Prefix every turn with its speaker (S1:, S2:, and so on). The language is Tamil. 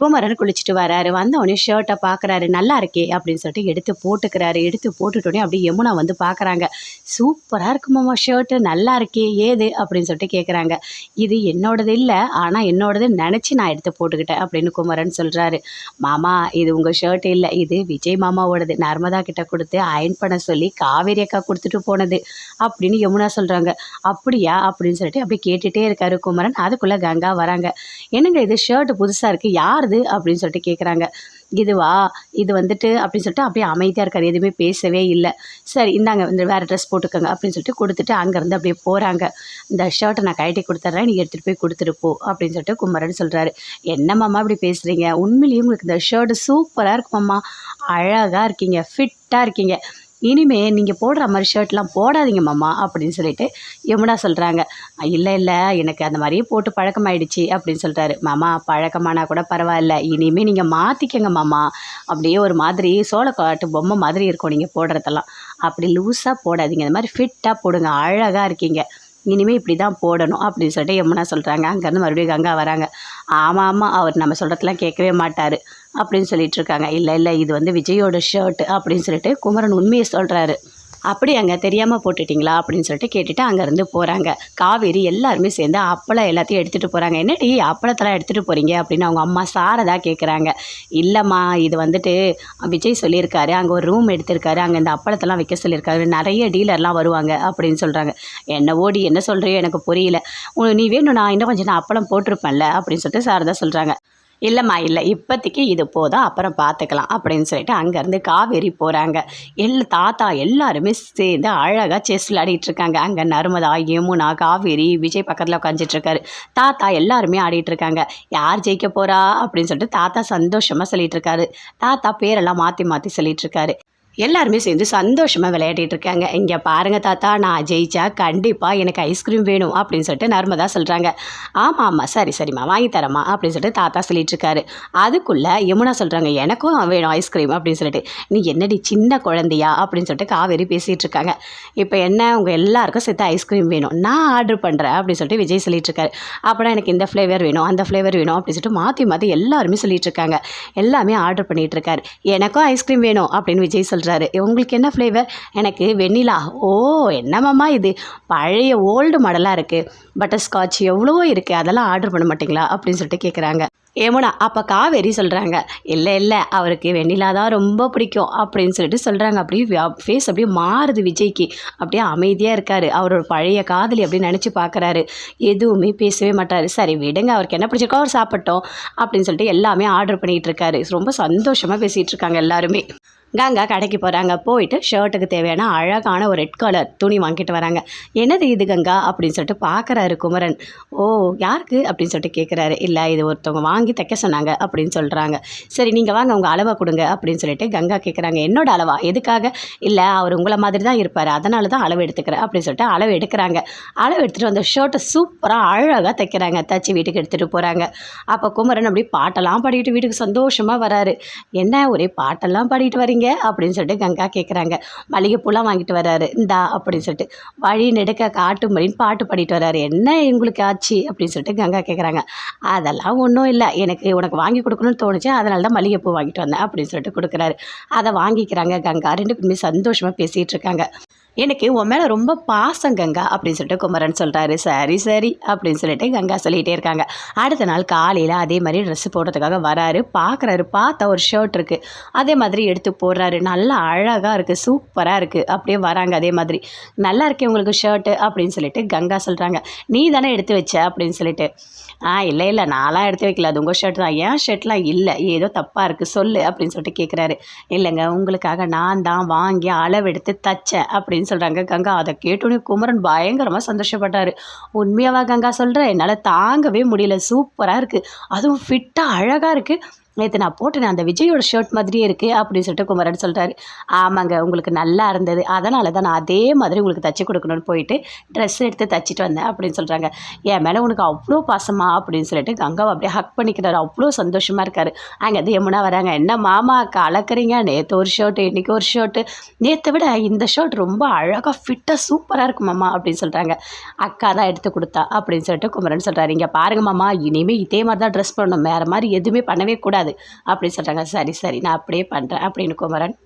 S1: குமரன் குளிச்சுட்டு வராரு. வந்த உடனே ஷர்ட்டை பார்க்குறாரு நல்லா இருக்கே அப்படின்னு சொல்லிட்டு எடுத்து போட்டுக்கிறாரு. எடுத்து போட்டுட்டோடனே அப்படியே யமுனா வந்து பார்க்குறாங்க சூப்பராக இருக்குமாம்மா ஷர்ட்டு நல்லா இருக்கே. ஏது? அப்படின்னு சொல்லிட்டு கேட்குறாங்க இது என்னோடது இல்லை. ஆனால் என்னோடது நினச்சி நான் எடுத்து போட்டுக்கிட்டேன் அப்படின்னு குமரன் சொல்கிறாரு மாமா இது உங்கள் ஷர்ட் இல்லை. இது விஜய் மாமாவோடது. நர்மதா கிட்ட கொடுத்து அயன் பண்ண சொல்லி காவேரி அக்கா கொடுத்துட்டு போனது அப்படின்னு யமுனா சொல்கிறாங்க அப்படியா? அப்படின்னு சொல்லிட்டு அப்படியே கேட்டுகிட்டே இருக்காரு குமரன். அதுக்குள்ளே கங்கா வராங்க. என்னங்க இது? ஷர்ட் புதுசாக இருக்குது யார் அது அப்படின்னு சொல்லிட்டு கேட்குறாங்க இதுவா? இது வந்துட்டு அப்படின்னு சொல்லிட்டு அப்படியே அமைதியாக இருக்கார். எதுவுமே பேசவே இல்லை. சரி இந்தாங்க இந்த வேறு ட்ரெஸ் போட்டுக்கோங்க அப்படின்னு சொல்லிட்டு கொடுத்துட்டு அங்கேருந்து அப்படியே போகிறாங்க இந்த ஷர்ட்டை நான் கழட்டி கொடுத்துட்றேன் நீ எடுத்துகிட்டு போய் கொடுத்துட்டு போ அப்படின்னு சொல்லிட்டு குமரன் சொல்கிறாரு என்ன மாமா இப்படி பேசுகிறீங்க உண்மையிலேயே உங்களுக்கு இந்த ஷர்ட்டு சூப்பராக இருக்கு மாமா. அழகாக இருக்கீங்க. ஃபிட்டாக இருக்கீங்க. இனிமே நீங்கள் போடுற மாதிரி ஷர்ட்லாம் போடாதீங்க மாமா அப்படின்னு சொல்லிட்டு யமுனா சொல்கிறாங்க இல்லை இல்லை எனக்கு அந்த மாதிரியே போட்டு பழக்கமாயிடுச்சு அப்படின்னு சொல்கிறாரு மாமா பழக்கமானா கூட பரவாயில்ல இனிமேல் நீங்கள் மாற்றிக்கங்க மாமா அப்படியே ஒரு மாதிரி சோளக்காட்டு பொம்மை மாதிரி இருக்கும் நீங்கள் போடுறதெல்லாம். அப்படி லூஸாக போடாதீங்க இந்த மாதிரி ஃபிட்டாக போடுங்க அழகாக இருக்கீங்க இனிமேல் இப்படி தான் போடணும் அப்படின்னு சொல்லிட்டு யமுனா சொல்கிறாங்க அங்கேருந்து மறுபடியும் கங்கா வராங்க. ஆமாம் ஆமாம் அவர் நம்ம சொல்கிறதெல்லாம் கேட்கவே மாட்டார். அப்படின்னு சொல்லிட்டு இருக்காங்க இல்லை இல்லை இது வந்து விஜயோட ஷர்ட் அப்படின்னு சொல்லிட்டு குமரன் உண்மையை சொல்கிறாரு அப்படி அங்கே தெரியாமல் போட்டுட்டிங்களா அப்படின்னு சொல்லிட்டு கேட்டுட்டு அங்கேருந்து போகிறாங்க காவேரி எல்லாருமே சேர்ந்து அப்பளம் எல்லாத்தையும் எடுத்துகிட்டு போகிறாங்க என்னடி அப்பளத்தெல்லாம் எடுத்துகிட்டு போகிறீங்க அப்படின்னு அவங்க அம்மா சாரதா கேட்குறாங்க இல்லைம்மா இது வந்துட்டு விஜய் சொல்லியிருக்காரு. அங்கே ஒரு ரூம் எடுத்திருக்காரு. அங்கே இந்த அப்பளத்தெல்லாம் வைக்க சொல்லியிருக்காரு. நிறைய டீலர்லாம் வருவாங்க அப்படின்னு சொல்கிறாங்க என்ன ஓடி என்ன சொல்கிறியோ எனக்கு புரியல. உனக்கு நீ வேணும் நான் இன்னும் கொஞ்சம் நான் அப்பளம் போட்டிருப்பேன்ல அப்படின்னு சொல்லிட்டு சாரதா சொல்கிறாங்க இல்லைம்மா இல்லை. இப்போதைக்கு இது போதும் அப்புறம் பார்த்துக்கலாம் அப்படின்னு சொல்லிட்டு அங்கேருந்து காவேரி போகிறாங்க எல்லா தாத்தா எல்லாருமே சேர்ந்து அழகாக செஸ் விளையாடிட்டு இருக்காங்க. அங்கே நர்மதா யமுனா காவேரி விஜய் பக்கத்தில் உட்காந்துட்டுருக்காரு தாத்தா எல்லாருமே ஆடிட்டு இருக்காங்க. யார் ஜெயிக்க போகிறா அப்படின்னு சொல்லிட்டு தாத்தா சந்தோஷமாக சொல்லிட்டு இருக்காரு. தாத்தா பேரெல்லாம் மாற்றி மாற்றி சொல்லிட்டு இருக்காரு. எல்லாருமே சேர்ந்து சந்தோஷமாக விளையாடிட்டு இருக்காங்க. இங்கே பாருங்கள் தாத்தா நான் ஜெயிச்சா கண்டிப்பாக எனக்கு ஐஸ்கிரீம் வேணும் அப்படின்னு சொல்லிட்டு நர்மதா சொல்கிறாங்க ஆமாம் ஆமாம் சரி சரிம்மா வாங்கி தரேம்மா அப்படின்னு சொல்லிட்டு தாத்தா சொல்லிட்டு இருக்காரு. அதுக்குள்ளே யமுனா சொல்கிறாங்க எனக்கும் வேணும் ஐஸ்கிரீம் அப்படின்னு சொல்லிட்டு. நீ என்னடி சின்ன குழந்தையா? அப்படின்னு சொல்லிட்டு காவேரி பேசிகிட்டு இருக்காங்க. இப்போ என்ன? உங்கள் எல்லாருக்கும் சேர்த்து ஐஸ்கிரீம் வேணும். நான் ஆர்டர் பண்ணுறேன் அப்படின்னு சொல்லிட்டு விஜய் சொல்லிட்டு இருக்காரு. அப்புறம் எனக்கு இந்த ஃப்ளேவர் வேணும் அந்த ஃப்ளேவர் வேணும் அப்படின்னு சொல்லிட்டு மாற்றி மாற்றி எல்லாருமே சொல்லிட்டு இருக்காங்க. எல்லாமே ஆர்டர் பண்ணிகிட்டு இருக்காரு. எனக்கும் ஐஸ்கிரீம் வேணும் அப்படின்னு விஜய் சொல்கிறாரு உங்களுக்கு என்ன ஃப்ளேவர் எனக்கு வெண்ணிலா ஓ என்னமாம்மா இது? பழைய ஓல்டு மாடலாக இருக்குது பட்டர் ஸ்காட்ச் எவ்வளவோ இருக்குது அதெல்லாம் ஆர்டர் பண்ண மாட்டிங்களா? அப்படின்னு சொல்லிட்டு கேட்குறாங்க ஏமுனா அப்போ காவேரி சொல்கிறாங்க இல்லை இல்லை அவருக்கு வெண்ணிலா தான் ரொம்ப பிடிக்கும் அப்படின்னு சொல்லிட்டு சொல்கிறாங்க அப்படியே ஃபேஸ் அப்படியே மாறுது விஜய்க்கு. அப்படியே அமைதியாக இருக்கார். அவரோட பழைய காதலி அப்படின்னு நினச்சி பார்க்குறாரு எதுவுமே பேசவே மாட்டார். சரி விடுங்க அவருக்கு என்ன பிடிச்சிருக்கோ அவர் சாப்பிட்டோம் அப்படின்னு சொல்லிட்டு எல்லாமே ஆர்டர் பண்ணிகிட்டு இருக்காரு. ரொம்ப சந்தோஷமாக பேசிகிட்டு இருக்காங்க எல்லாருமே. கங்கா கடைக்கு போகிறாங்க போயிட்டு ஷர்ட்டுக்கு தேவையான அழகான ஒரு ரெட் கலர் துணி வாங்கிட்டு வராங்க. என்னது இது கங்கா? அப்படின்னு சொல்லிட்டு பார்க்குறாரு குமரன். ஓ யாருக்கு? அப்படின்னு சொல்லிட்டு கேட்குறாரு இல்லை இது ஒருத்தவங்க வாங்கி தைக்க சொன்னாங்க அப்படின்னு சொல்கிறாங்க சரி நீங்கள் வாங்க உங்கள் அளவை கொடுங்க அப்படின்னு சொல்லிட்டு கங்கா கேட்குறாங்க என்னோட அளவா? எதுக்காக? இல்லை அவர் உங்களை மாதிரி தான் இருப்பார். அதனால தான் அளவு எடுத்துக்கிறேன் அப்படின்னு சொல்லிட்டு அளவு எடுக்கிறாங்க. அளவு எடுத்துகிட்டு அந்த ஷர்ட்டை சூப்பராக அழகாக தைக்கிறாங்க. தச்சு வீட்டுக்கு எடுத்துகிட்டு போகிறாங்க அப்போ குமரன் அப்படி பாட்டெல்லாம் பாடிக்கிட்டு வீட்டுக்கு சந்தோஷமாக வராரு. என்ன ஒரே பாட்டெல்லாம் பாடிட்டு வரீங்க? அப்படின்னு சொல்லிட்டு கங்கா கேட்குறாங்க மளிகைப்பூலாம் வாங்கிட்டு வராரு. இந்தா அப்படின்னு சொல்லிட்டு. வழி நெடுக்க காட்டும்படின்னு பாட்டு பாடிட்டு வராரு. என்ன எங்களுக்கு ஆச்சு அப்படின்னு சொல்லிட்டு கங்கா கேட்குறாங்க அதெல்லாம் ஒன்றும் இல்லை. எனக்கு உனக்கு வாங்கி கொடுக்கணும்னு தோணுச்சு. அதனால தான் மளிகைப்பூ வாங்கிட்டு வந்தேன் அப்படின்னு சொல்லிட்டு கொடுக்குறாரு. அதை வாங்கிக்கிறாங்க கங்கா. ரெண்டு பேருமே சந்தோஷமாக பேசிகிட்டு இருக்காங்க. எனக்கு உன் மேலே ரொம்ப பாசம் கங்கா அப்படின்னு சொல்லிட்டு குமரன் சொல்கிறாரு சரி சரி அப்படின்னு சொல்லிட்டு கங்கா சொல்லிகிட்டே இருக்காங்க. அடுத்த நாள் காலையில் அதே மாதிரி ட்ரெஸ் போடுறதுக்காக வராரு. பார்க்குறாரு பார்த்தா ஒரு ஷர்ட் இருக்குது அதே மாதிரி எடுத்து போடுறாரு. நல்லா அழகாக இருக்குது சூப்பராக இருக்குது அப்படியே வராங்க அதே மாதிரி. நல்லா இருக்கே உங்களுக்கு ஷர்ட்டு அப்படின்னு சொல்லிட்டு கங்கா சொல்கிறாங்க நீ தானே எடுத்து வச்ச? அப்படின்னு சொல்லிட்டு. ஆ இல்லை இல்லை. நான்லாம் எடுத்து வைக்கல. அது உங்கள் ஷர்ட் தான். ஏன் ஷர்ட்லாம் இல்லை. ஏதோ தப்பாக இருக்குது சொல்லு அப்படின்னு சொல்லிட்டு கேட்குறாரு இல்லைங்க. உங்களுக்காக நான் தான் வாங்கி அளவெடுத்து தச்சேன் அப்படின்னு சொல்கிறாங்க கங்கா. அதை கேட்டோன்னே குமரன் பயங்கரமாக சந்தோஷப்பட்டார். உண்மையாவா கங்கா சொல்கிற என்னால் தாங்கவே முடியல. சூப்பராக இருக்குது அதுவும் ஃபிட்டாக அழகாக இருக்குது நேற்று நான் போட்டேன் அந்த விஜயோட ஷர்ட் மாதிரியே இருக்குது அப்படின்னு சொல்லிட்டு குமரன் சொல்கிறாரு ஆமாங்க உங்களுக்கு நல்லா இருந்தது. அதனால தான் நான் அதே மாதிரி உங்களுக்கு தச்சு கொடுக்கணும்னு போயிட்டு ட்ரெஸ் எடுத்து தச்சிட்டு வந்தேன் அப்படின்னு சொல்கிறாங்க என் மேலே உனக்கு அவ்வளோ பாசமா அப்படின்னு சொல்லிட்டு கங்காவை அப்படியே ஹக் பண்ணிக்கிறாரு. அவ்வளோ சந்தோஷமாக இருக்காரு. அங்கே அது யமுனா வராங்க. என்ன மாமா கலக்குறீங்க நேற்று ஒரு ஷர்ட்டு இன்றைக்கி ஒரு ஷர்ட்டு நேற்றை விட இந்த ஷர்ட் ரொம்ப அழகாக ஃபிட்டாக சூப்பராக இருக்கு மாமா அப்படின்னு சொல்கிறாங்க அக்கா தான் எடுத்து கொடுத்தா அப்படின்னு சொல்லிட்டு குமரன் சொல்கிறாரு இங்கே பாருங்க மாமா இனிமேல் இதே மாதிரி தான் ட்ரெஸ் பண்ணணும். வேறு மாதிரி எதுவுமே பண்ணவே கூடாது. கூடாது அப்படின்னு சொல்கிறாங்க சரி சரி நான் அப்படியே பண்ணுறேன் அப்படின்னு குமரன்